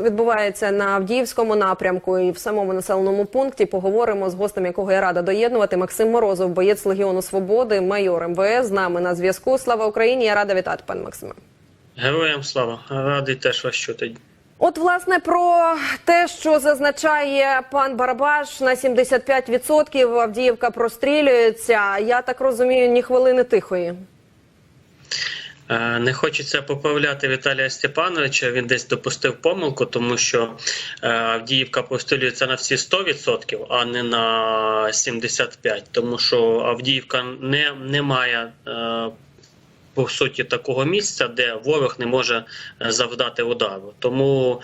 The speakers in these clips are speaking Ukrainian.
відбувається на Авдіївському напрямку і в самому населеному пункті. Поговоримо з гостем, якого я рада доєднувати. Максим Морозов, боєць Легіону Свободи, майор МВС. З нами на зв'язку. Слава Україні! Я рада вітати, пане Максиме. Героям слава, радий теж вас чути. От, власне, про те, що зазначає пан Барабаш, на 75% Авдіївка прострілюється. Я так розумію, ні хвилини тихої. Е, Не хочеться поправляти Віталія Степановича. Він десь допустив помилку, тому що е, Авдіївка пострілюється на всі 100%, а не на 75%. Тому що Авдіївка не, не має. Е, По суті, такого місця, де ворог не може е, завдати удару. Тому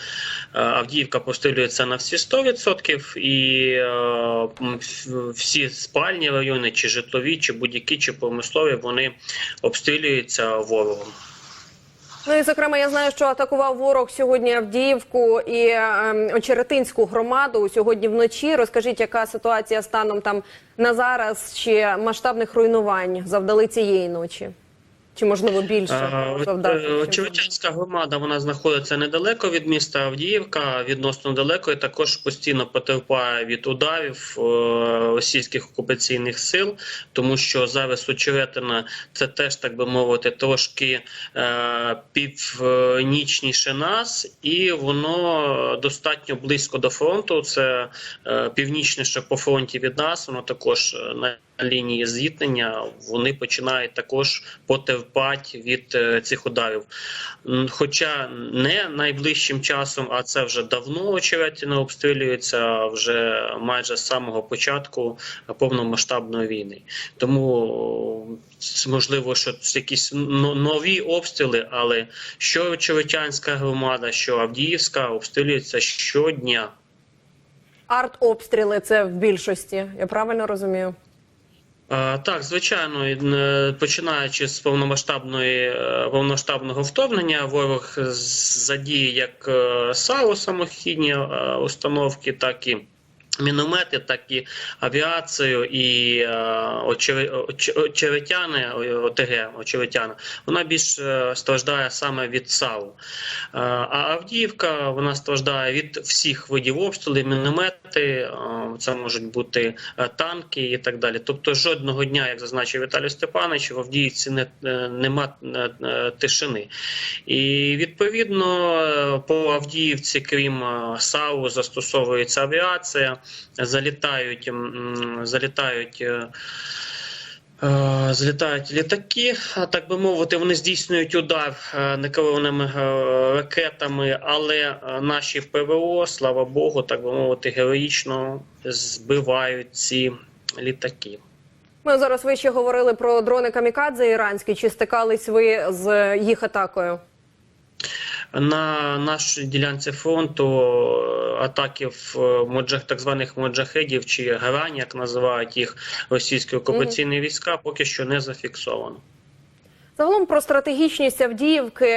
е, Авдіївка пострілюється на всі 100% і е, всі спальні райони, чи житлові, чи будь-які, чи промислові, вони обстрілюються ворогом. Ну і зокрема, я знаю, що атакував ворог сьогодні Авдіївку і ем, Очеретинську громаду сьогодні вночі. Розкажіть, яка ситуація станом там на зараз, чи масштабних руйнувань завдали цієї ночі? Чи можливо більше Е, е, Очевидянська громада вона знаходиться недалеко від міста Авдіївка, відносно далеко, і також постійно потерпає від ударів е, російських окупаційних сил, тому що зараз Очеретина це теж так би мовити, трошки північніше нас, і воно достатньо близько до фронту. Це північніше по фронті від нас. Воно також на лінії зіткнення. Вони починають також потерпати від е, цих ударів. Хоча не найближчим часом, а це вже давно очеретина обстрілюється вже майже з самого початку повномасштабної війни. Тому можливо, що це якісь нові обстріли, але що Очеретянська громада, що Авдіївська обстрілюється щодня. Артобстріли це в більшості. Я правильно розумію? Так, звичайно, е, починаючи з повномасштабної е, повномасштабного вторгнення, ворог задіє як е, САУ самохідні установки, так і міномети, так і авіацію, і очеретяни, ОТГ, очеретяна, вона більш страждає саме від САУ. А Авдіївка вона страждає від всіх видів обстрілів, міномети, е, це можуть бути е, танки і так далі. Тобто жодного дня, як зазначив Віталій Степанович, в Авдіївці не, е, нема е, тишини. І відповідно по Авдіївці, крім САУ, застосовується авіація, залітають, залітають. Е, Злітають літаки, так би мовити, вони здійснюють удар е, некерованими е, ракетами, але наші ПВО, слава Богу, так би мовити, героїчно збивають ці літаки. Ми зараз ви ще говорили про дрони камікадзе іранські. Чи стикались ви з їх атакою? На нашій ділянці фронту е, атаків е, моджах, так званих моджахедів чи грань, як називають їх російські окупаційні війська, поки що не зафіксовано. Загалом про стратегічність Авдіївки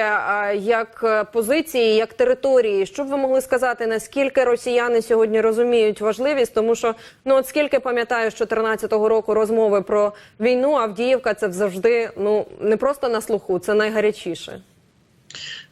як е, позиції, як території. Що б ви могли сказати, наскільки росіяни сьогодні розуміють важливість? Тому що ну от скільки пам'ятаю з 2014 року розмови про війну, Авдіївка це завжди ну не просто на слуху, це найгарячіше.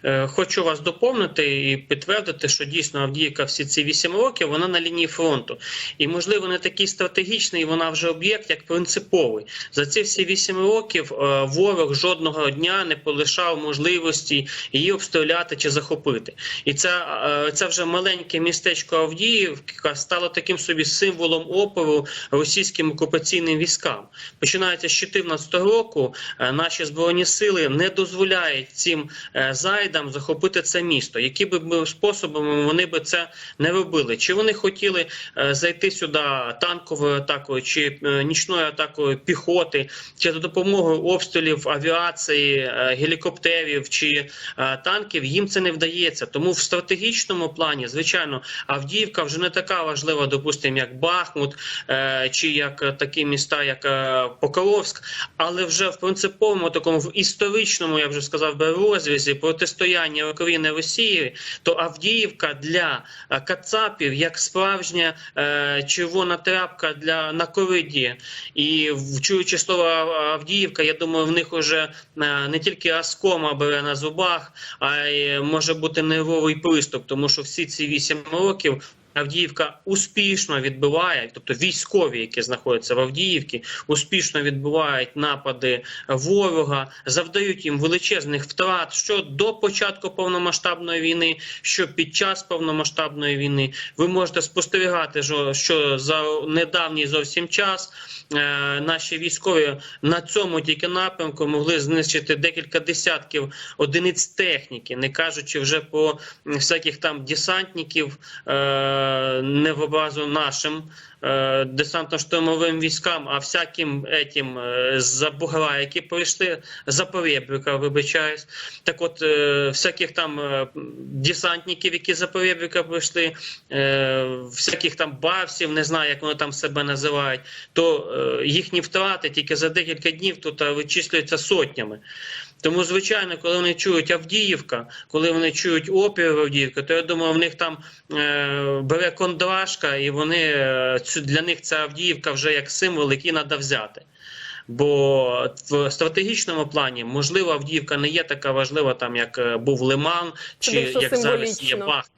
Е, Хочу вас доповнити і підтвердити, що дійсно Авдіївка всі ці 8 років вона на лінії фронту. І, можливо, не такий стратегічний, вона вже об'єкт, як принциповий. За ці всі 8 років е, ворог жодного дня не полишав можливості її обстріляти чи захопити. І це, е, це вже маленьке містечко Авдіївка стало таким собі символом опору російським окупаційним військам. Починається з 2014 року, наші збройні сили не дозволяють цим е, зайдам захопити це місто. Які б способами вони би це не робили? Чи вони хотіли е, зайти сюди танковою атакою, чи е, нічною атакою піхоти, чи за допомогою обстрілів авіації, е, гелікоптерів чи танків? Їм це не вдається. Тому в стратегічному плані, звичайно, Авдіївка вже не така важлива, допустимо, як Бахмут, чи як такі міста, як Покровськ, але вже в принциповому такому в історичному, я вже сказав, би розрізі протистояння протистояння України Росії, то Авдіївка для е, Кацапів як справжня е, червона тряпка для на кориді. І чуючи слово Авдіївка, я думаю, в них уже е, не тільки аскома бере на зубах, а й може бути нервовий приступ, тому що всі ці вісім років. Авдіївка успішно відбиває, тобто військові, які знаходяться в Авдіївці, успішно відбивають напади ворога, завдають їм величезних втрат що до початку повномасштабної війни, що під час повномасштабної війни. Ви можете спостерігати, що за недавній зовсім час е, наші військові на цьому тільки напрямку могли знищити декілька десятків одиниць техніки, не кажучи вже про всяких там десантників, е, не в образу нашим е, десантно-штурмовим військам, а всяким етім е, за бугра, які прийшли за поребрика, вибачаюсь. Так от, е, всяких там десантників, які за поребрика прийшли, всяких там бавсів, не знаю, як вони там себе називають, то їхні втрати тільки за декілька днів тут вичислюються сотнями. Тому, звичайно, коли вони чують Авдіївка, коли вони чують опір Авдіївка, то я думаю, в них там е, бере кондрашка, і вони е, цю- для них ця Авдіївка вже як символ, який треба взяти. Бо в стратегічному плані, можливо, Авдіївка не є така важлива, там як е, був Лиман, чи як зараз є. Бахмут.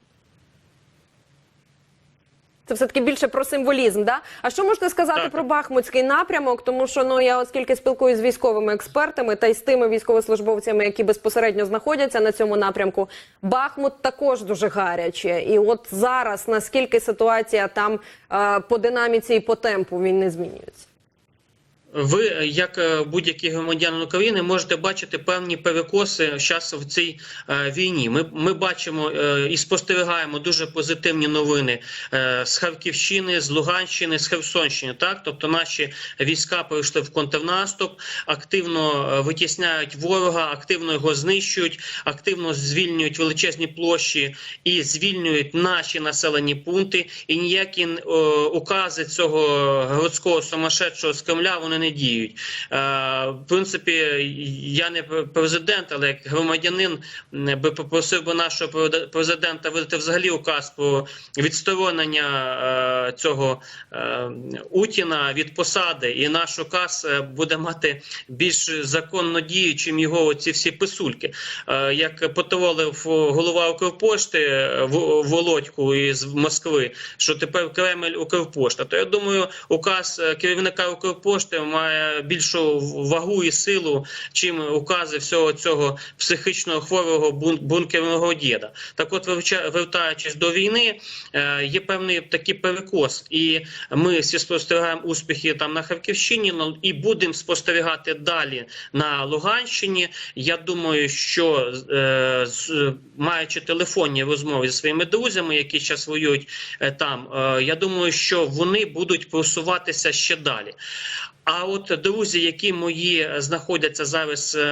Це все таки більше про символізм. Да? А що можете сказати Так. про Бахмутський напрямок? Тому що ну я оскільки спілкуюся з військовими експертами та й з тими військовослужбовцями, які безпосередньо знаходяться на цьому напрямку, Бахмут також дуже гаряче. І от зараз наскільки ситуація там е, по динаміці і по темпу він не змінюється? Ви, е, як е, будь-який громадянин України, можете бачити певні перекоси зараз в цій е, війні. Ми, ми бачимо і спостерігаємо дуже позитивні новини з Харківщини, з Луганщини, з Херсонщини. Так, тобто наші війська пройшли в контрнаступ, активно витісняють ворога, активно його знищують, активно звільнюють величезні площі і звільнюють наші населені пункти. І ніякі е, укази цього городського сумасшедшого з Кремля вони не діють. Е, в принципі, я не президент, але як громадянин би попросив би нашого президента видати взагалі указ про відсторонення е, цього е, Утіна від посади, і наш указ буде мати більш законно дію, чим його ці всі писульки. Як потролив голова Укрпошти В- Володьку із Москви, що тепер Кремль Укрпошта, то я думаю, указ керівника Укрпошти має більшу вагу і силу, чим укази всього цього психічно хворого бункерного діда. Так, от вертаючись до війни, е, є певний такий перекос, і ми всі спостерігаємо успіхи там на Харківщині, ну, і будемо спостерігати далі на Луганщині. Я думаю, що е, маючи телефонні розмови зі своїми друзями, які зараз воюють е, там, я думаю, що вони будуть просуватися ще далі. А от друзі, які мої знаходяться зараз е,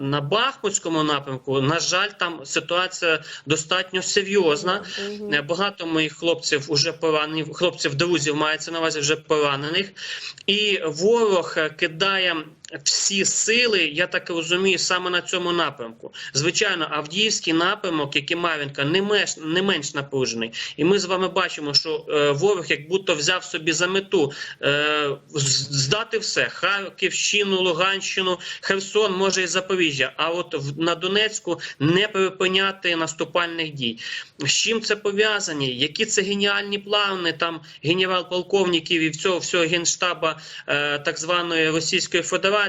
на Бахмутському напрямку, на жаль, там ситуація достатньо серйозна. Е, Багато моїх хлопців вже поранені, хлопців, друзів мається на увазі вже поранених. І ворог е, кидає всі сили, я так розумію, саме на цьому напрямку. Звичайно, Авдіївський напрямок, як і Мар'їнка, не менш, не менш напружений. І ми з вами бачимо, що е, ворог як будто взяв собі за мету е, здати все: Харківщину, Луганщину, Херсон, може і Запоріжжя. А от в, на Донецьку не припиняти наступальних дій. З чим це пов'язані? Які це геніальні плани там генерал-полковників і всього всього генштаба е, так званої Російської Федерації?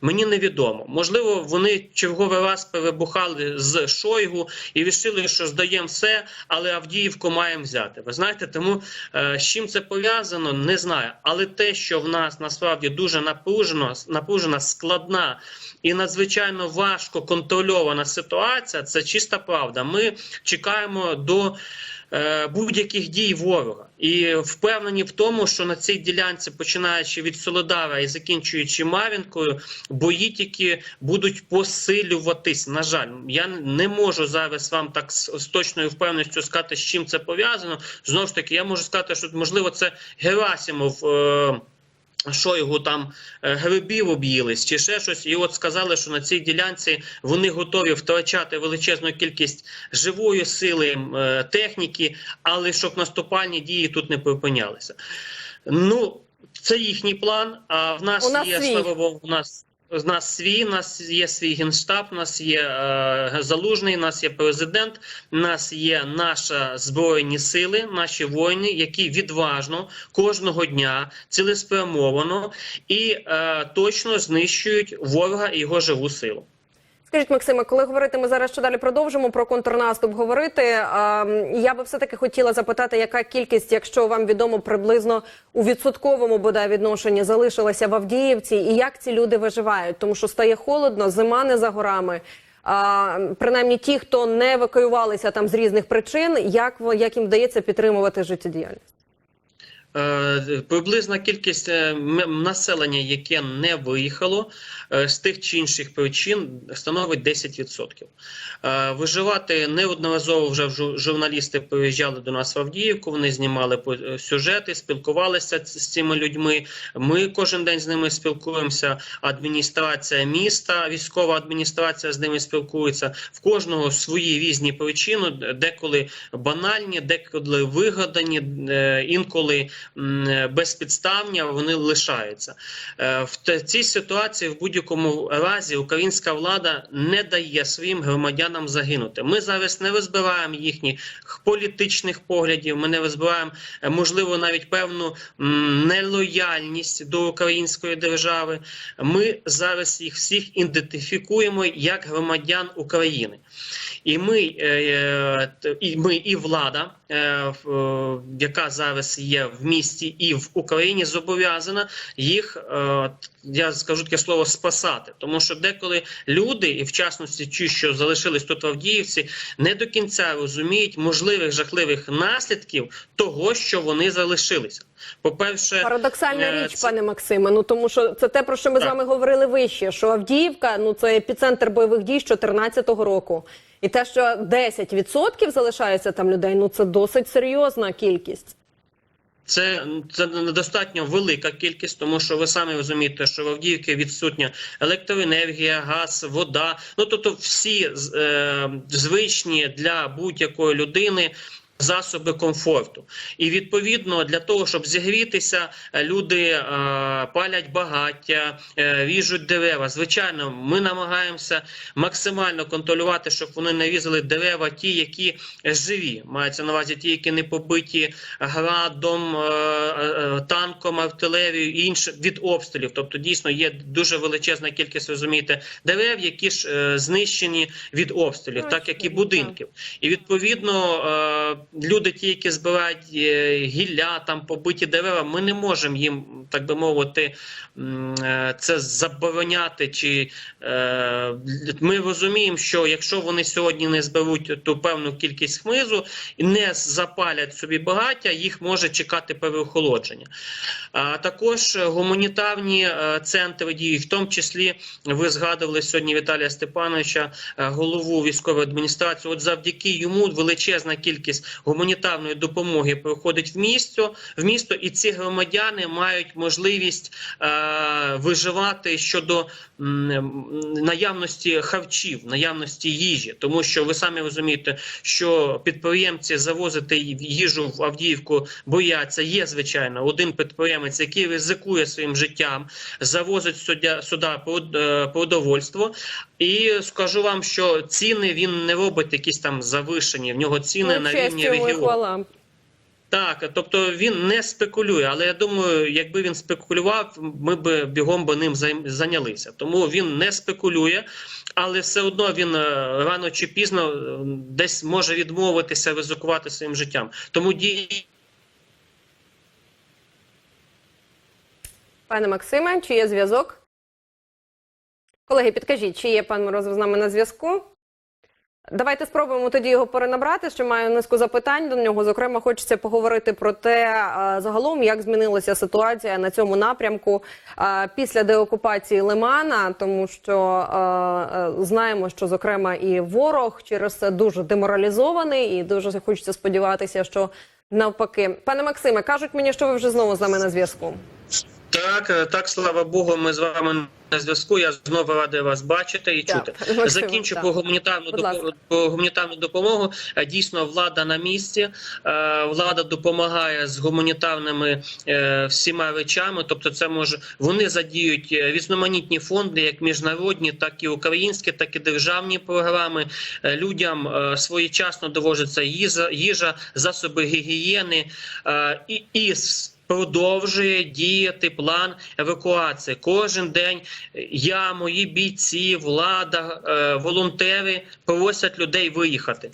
Мені невідомо. Можливо, вони черговий раз перебухали з Шойгу і вирішили, що здаємо все, але Авдіївку маємо взяти. Ви знаєте, тому е, з чим це пов'язано, не знаю. Але те, що в нас насправді дуже напружено, напружена, складна і надзвичайно важко контрольована ситуація, це чиста правда. Ми чекаємо до будь-яких дій ворога і впевнені в тому, що на цій ділянці, починаючи від Солодара і закінчуючи Мар'їнкою, бої тільки будуть посилюватись. На жаль, я не можу зараз вам так з точною впевненістю сказати, з чим це пов'язано. Знову ж таки, я можу сказати, що можливо це Герасимов. Е, Шойгу там е, грибів об'їлись чи ще щось, і от сказали, що на цій ділянці вони готові втрачати величезну кількість живої сили, е, техніки, але щоб наступальні дії тут не припинялися. Ну, це їхній план. А в нас, У нас є слава Богу, у нас. У нас свій, у нас є свій генштаб, у нас є е, залужний, у нас є президент, у нас є наша збройні сили, наші воїни, які відважно кожного дня цілеспрямовано і е, точно знищують ворога і його живу силу. Скажіть, Максиме, коли говорити, ми зараз ще далі продовжимо про контрнаступ говорити. Я би все таки хотіла запитати, яка кількість, якщо вам відомо приблизно у відсотковому бодай відношенні залишилася в Авдіївці, і як ці люди виживають, тому що стає холодно, зима не за горами. А, принаймні, ті, хто не евакуювалися там з різних причин, як як їм вдається підтримувати життєдіяльність? Е, Приблизна кількість е, населення, яке не виїхало е, з тих чи інших причин, становить 10%. Е, Виживати неодноразово вже жу- журналісти приїжджали до нас в Авдіївку. Вони знімали е, сюжети, спілкувалися з цими людьми. Ми кожен день з ними спілкуємося. Адміністрація міста, військова адміністрація з ними спілкується. В кожного свої різні причини, деколи банальні, деколи вигадані, е, інколи е, безпідставні, вони лишаються. Е, В цій ситуації в будь-якому разі українська влада не дає своїм громадянам загинути. Ми зараз не розбираємо їхніх політичних поглядів. Ми не розбираємо е, можливо навіть певну нелояльність до української держави. Ми зараз їх всіх ідентифікуємо як громадян України. І ми, е, і ми, і влада, яка зараз є в місті і в Україні, зобов'язана їх, е, я скажу таке слово, спасати. Тому що деколи люди, і в частності ті, що залишились тут в Авдіївці, не до кінця розуміють можливих жахливих наслідків того, що вони залишилися. По-перше, Парадоксальна е, річ, це- пане Максиме. Ну тому що це те, про що ми з вами говорили вище. Що Авдіївка, ну це епіцентр бойових дій з 14-го року, і те, що 10% залишається там людей, ну це досить серйозна кількість. Це, це недостатньо велика кількість, тому що ви самі розумієте, що в Авдіївці відсутня електроенергія, газ, вода. Ну тобто всі е, звичні для будь-якої людини. Засоби комфорту, і відповідно для того, щоб зігрітися, е, люди е, палять багаття, е, ріжуть дерева. Звичайно, ми намагаємося максимально контролювати, щоб вони не різали дерева, ті, які живі, мається на увазі ті, які не побиті градом, е, е, танком, артилерією і інше від обстрілів. Тобто, дійсно є дуже величезна кількість, розумієте, дерев, які ж е, знищені від обстрілів, так як і будинків. І відповідно е, люди, ті, які збирають е, гілля, там побиті дерева, ми не можемо їм, так би мовити, е, це забороняти. Чи е, ми розуміємо, що якщо вони сьогодні не зберуть ту певну кількість хмизу і не запалять собі багаття, їх може чекати переохолодження. А також гуманітарні центри дії, в тому числі ви згадували сьогодні Віталія Степановича, голову військової адміністрації. От завдяки йому величезна кількість гуманітарної допомоги проходить в місто, в місто, і ці громадяни мають можливість е, виживати щодо м, наявності харчів, наявності їжі, тому що ви самі розумієте, що підприємці завозити їжу в Авдіївку бояться. Є звичайно один підприємець, який ризикує своїм життям, завозить сюди, сюди е, продовольство. І скажу вам, що ціни він не робить якісь там завишені. В нього ціни ну, на рівні регіону. Так, тобто він не спекулює, але я думаю, якби він спекулював, ми б бігом би ним зайнялися. Тому він не спекулює, але все одно він е, рано чи пізно е, десь може відмовитися ризикувати своїм життям. Тому дії Пане Максиме, чи є зв'язок? Колеги, підкажіть, чи є пан Морозов з нами на зв'язку? Давайте спробуємо тоді його перенабрати. Ще маю низку запитань до нього. Зокрема, хочеться поговорити про те, загалом, як змінилася ситуація на цьому напрямку після деокупації Лимана, тому що знаємо, що зокрема і ворог через це дуже деморалізований, і дуже хочеться сподіватися, що навпаки. Пане Максиме, кажуть мені, що ви вже знову з нами на зв'язку. Так, е, так, слава Богу, ми з вами на зв'язку. Я знову радий вас бачити і Так, чути. Максиме, Закінчу так. про гуманітарну Будь допо- гуманітарну допомогу. Е, Дійсно, влада на місці. Е, Влада допомагає з гуманітарними всіма речами. Тобто, це може вони задіють різноманітні фонди, як міжнародні, так і українські, так і державні програми. Людям своєчасно довозиться їжа, їжа засоби гігієни і, і Продовжує діяти план евакуації. Кожен день я, мої бійці, влада, е, волонтери просять людей виїхати.